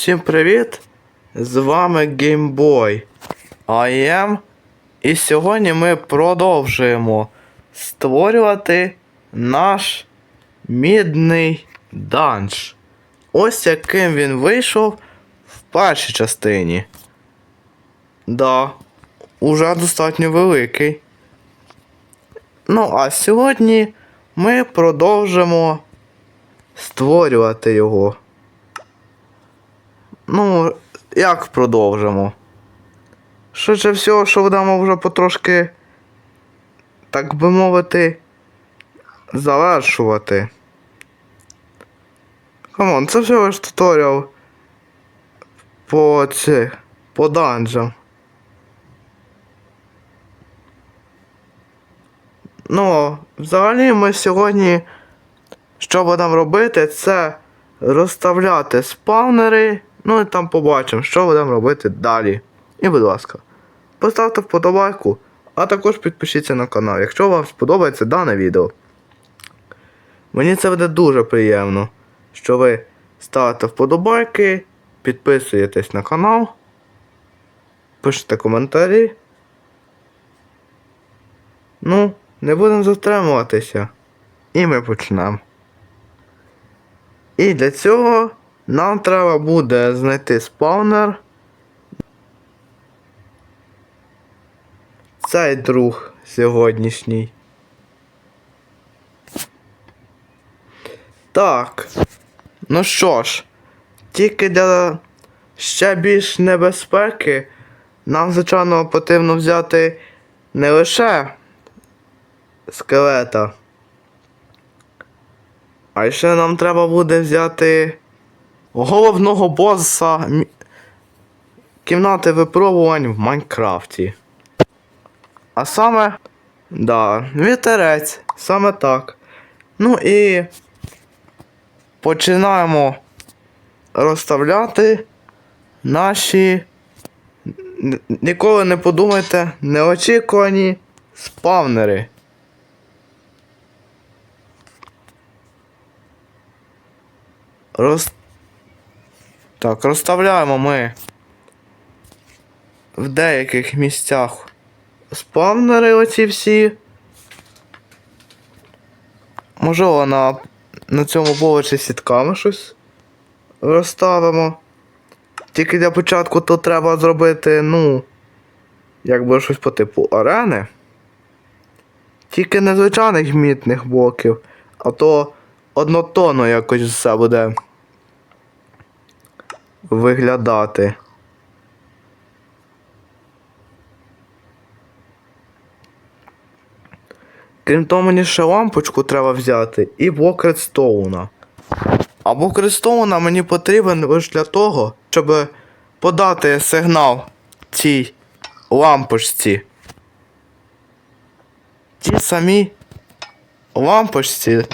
Всім привіт! З вами GameBoy am. І сьогодні ми продовжуємо створювати наш мідний данж. Ось яким він вийшов в першій частині. Да, уже достатньо великий. Ну, а сьогодні ми продовжимо створювати його. Ну, як продовжимо? Швидше всього, що будемо вже потрошки, так би мовити, завершувати. Камон, це всього лиш туторіал по цих, по данжам. Ну, взагалі ми сьогодні, що будемо робити, це розставляти спавнери. Ну і там побачимо, що будемо робити далі. І, будь ласка, поставте вподобайку, а також підпишіться на канал, якщо вам сподобається дане відео. Мені це буде дуже приємно, що ви ставите вподобайки, підписуєтесь на канал, пишете коментарі. Ну, не будемо затримуватися. І ми почнемо. І для цього нам треба буде знайти спаунер. Цей друг сьогоднішній. Так. Ну що ж, тільки для ще більш небезпеки нам, звичайно, потрібно взяти не лише скелета. А ще нам треба буде взяти головного боса мі- кімнати випробувань в Майнкрафті. А саме, да, вітерець, саме так. Ну і починаємо розставляти наші. Ніколи не подумайте, неочікувані спавнери. Роз... Так, розставляємо ми в деяких місцях спавнери оці всі. Можливо, на, на цьому поверсі сітками щось розставимо. Тільки для початку то треба зробити, ну, якби щось по типу арени. Тільки не звичайних мітних блоків, а то однотонно якось все буде виглядати. Крім того, мені ще лампочку треба взяти і блок редстоуна. А блок редстоуна мені потрібен лише для того, щоб подати сигнал цій лампочці. Ті самі лампочці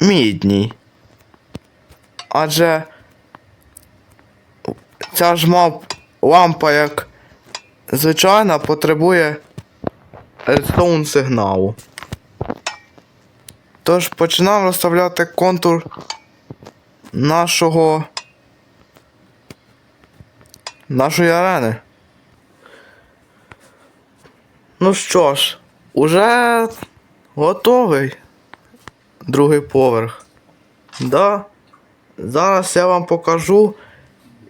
мідній. Адже ця ж мав лампа як звичайна потребує редстоун сигналу. Тож починаємо розставляти контур нашого нашої арени. Ну що ж, уже готовий другий поверх. Да. Зараз я вам покажу,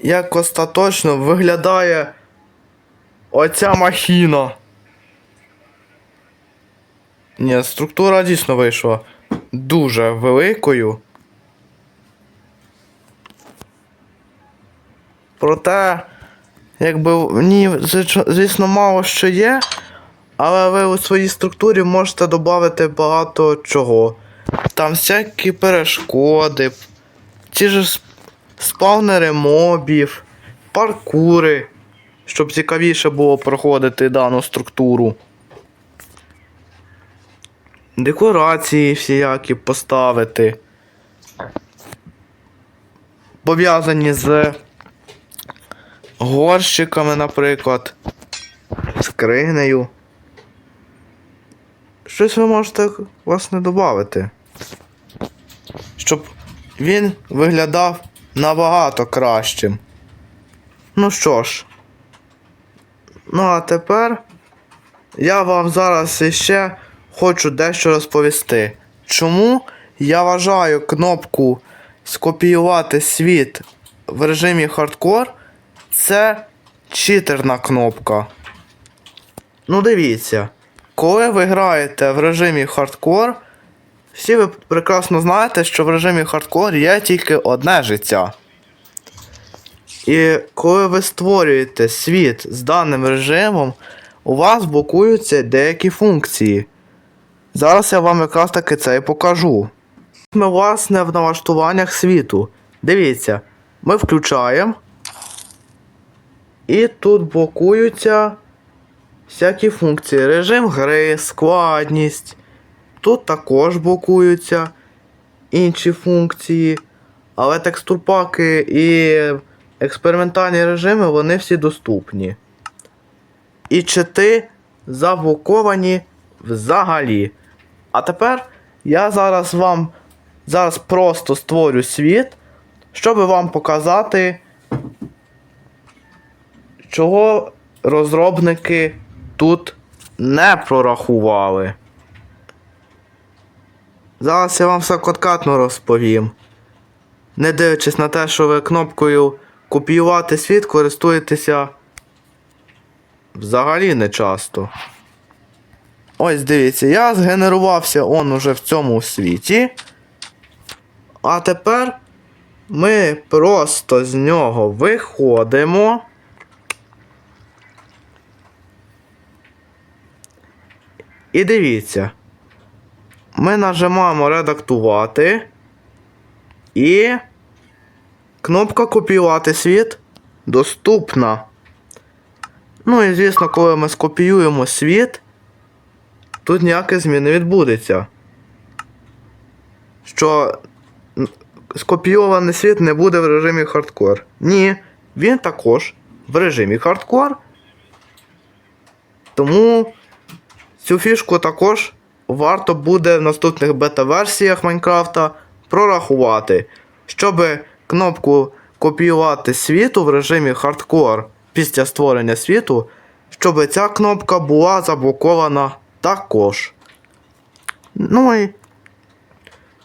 як остаточно виглядає оця махіна. Ні, структура дійсно вийшла дуже великою. Проте, якби в ній, звісно, мало що є, але ви у своїй структурі можете додати багато чого. Там всякі перешкоди, ті ж спавнери мобів, паркури, щоб цікавіше було проходити дану структуру. Декорації всіякі поставити. Пов'язані з горщиками, наприклад, скринею. Щось ви можете, власне, додати. Щоб він виглядав набагато кращим. Ну що ж. Ну а тепер я вам зараз іще хочу дещо розповісти. Чому я вважаю кнопку скопіювати світ в режимі хардкор це читерна кнопка. Ну дивіться, коли ви граєте в режимі хардкор, всі ви прекрасно знаєте, що в режимі хардкор є тільки одне життя. І коли ви створюєте світ з даним режимом, у вас блокуються деякі функції. Зараз я вам якраз таки це і покажу. Ми, власне, в налаштуваннях світу. Дивіться, ми включаємо. І тут блокуються всякі функції. Режим гри, складність. Тут також блокуються інші функції. Але текстурпаки і експериментальні режими вони всі доступні. І чити заблоковані взагалі. А тепер я зараз вам зараз просто створю світ, щоб вам показати, чого розробники тут не прорахували. Зараз я вам все конкретно розповім. Не дивлячись на те, що ви кнопкою копіювати світ користуєтеся взагалі не часто. Ось дивіться, я згенерувався он уже в цьому світі. А тепер ми просто з нього виходимо. І дивіться. Ми нажимаємо редактувати. І кнопка копіювати світ доступна. Ну і звісно, коли ми скопіюємо світ, тут ніяких змін не відбудеться. Що скопійований світ не буде в режимі хардкор. Ні, він також в режимі хардкор. Тому цю фішку також варто буде в наступних бета-версіях Майнкрафта прорахувати, щоб кнопку копіювати світу в режимі хардкор після створення світу, щоб ця кнопка була заблокована також. Ну і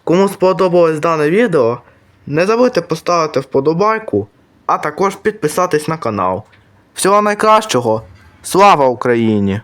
кому сподобалось дане відео, не забудьте поставити вподобайку, а також підписатись на канал. Всього найкращого! Слава Україні!